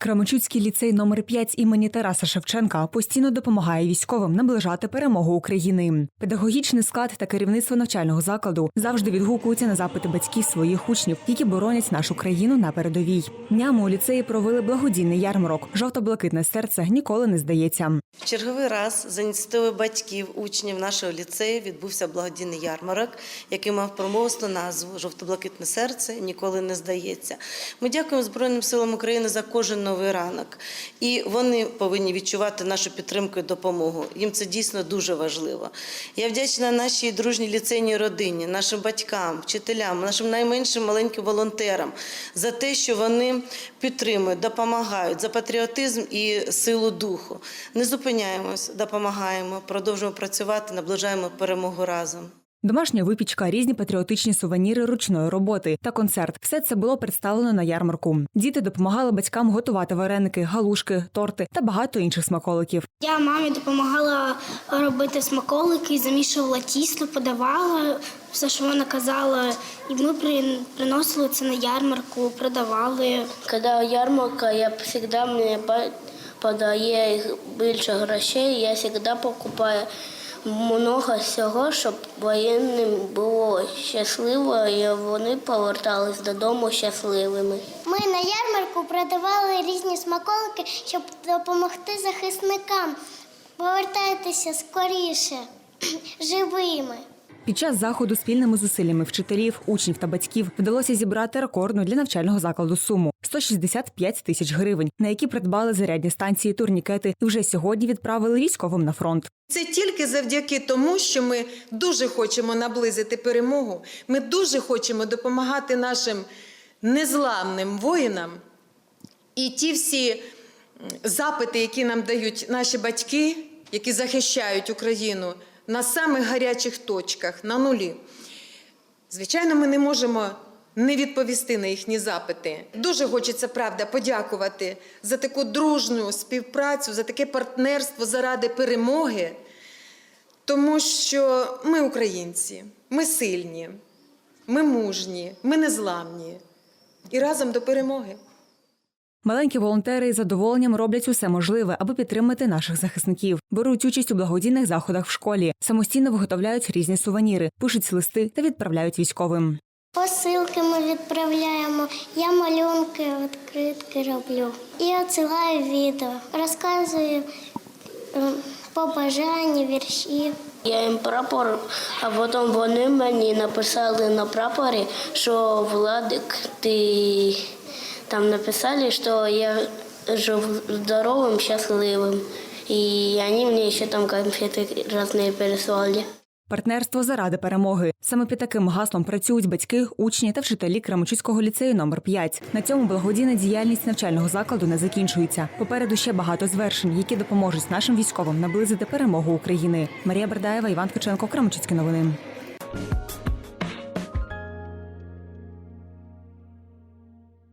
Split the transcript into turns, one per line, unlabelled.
Крамачуцький ліцей номер 5 імені Тараса Шевченка постійно допомагає військовим наближати перемогу України. Педагогічний склад та керівництво навчального закладу завжди відгукуються на запити батьків своїх учнів, які боронять нашу країну на передовій. Днями у ліцеї провели благодійний ярмарок. Жовто-блакитне серце ніколи не здається.
В черговий раз за ініціативи батьків, учнів нашого ліцею відбувся благодійний ярмарок, який мав промовисту назву Жовто-блакитне серце ніколи не здається. Ми дякуємо Збройним силам України за кожен новий ранок. І вони повинні відчувати нашу підтримку і допомогу. Їм це дійсно дуже важливо. Я вдячна нашій дружній ліцейній родині, нашим батькам, вчителям, нашим найменшим маленьким волонтерам за те, що вони підтримують, допомагають за патріотизм і силу духу. Не зупиняємось, допомагаємо, продовжуємо працювати, наближаємо перемогу разом.
Домашня випічка, різні патріотичні сувеніри ручної роботи та концерт. Все це було представлено на ярмарку. Діти допомагали батькам готувати вареники, галушки, торти та багато інших смаколиків.
Я мамі допомагала робити смаколики, замішувала тісто, подавала все, що вона казала. І ми при- приносили це на ярмарку, продавали.
Когда ярмарка, я всегда мне па- подає більше грошей, я завжди покупаю много всього, щоб воєнним було щасливо і вони повертались додому щасливими.
Ми на ярмарку продавали різні смаколики, щоб допомогти захисникам. Повертайтеся скоріше, живими.
Під час заходу спільними зусиллями вчителів, учнів та батьків вдалося зібрати рекордну для навчального закладу суму 165 тисяч гривень, на які придбали зарядні станції, турнікети і вже сьогодні відправили військовим на фронт.
Це тільки завдяки тому, що ми дуже хочемо наблизити перемогу. Ми дуже хочемо допомагати нашим незламним воїнам. І ті всі запити, які нам дають наші батьки, які захищають Україну на самих гарячих точках, на нулі. Звичайно, ми не можемо не відповісти на їхні запити. Дуже хочеться, правда, подякувати за таку дружну співпрацю, за таке партнерство заради перемоги, тому що ми українці, ми сильні, ми мужні, ми незламні. І разом до перемоги.
Маленькі волонтери із задоволенням роблять усе можливе, аби підтримати наших захисників. Беруть участь у благодійних заходах в школі, самостійно виготовляють різні сувеніри, пишуть листи та відправляють військовим.
Посилки ми відправляємо, я малюнки, відкритки роблю. І відсилаю відео, розказую побажання, вірші.
Я їм прапор, а потім вони мені написали на прапорі, що Владик, ти там написали, що я жив здоровим, щасливим. І вони мені ще там конфети різні переслали.
Партнерство заради перемоги. Саме під таким гаслом працюють батьки, учні та вчителі Крамачуцького ліцею номер 5 На цьому благодійна діяльність навчального закладу не закінчується. Попереду ще багато звершень, які допоможуть нашим військовим наблизити перемогу України. Марія Бердаєва, Іван Ткаченко, Крамачуцькі новини.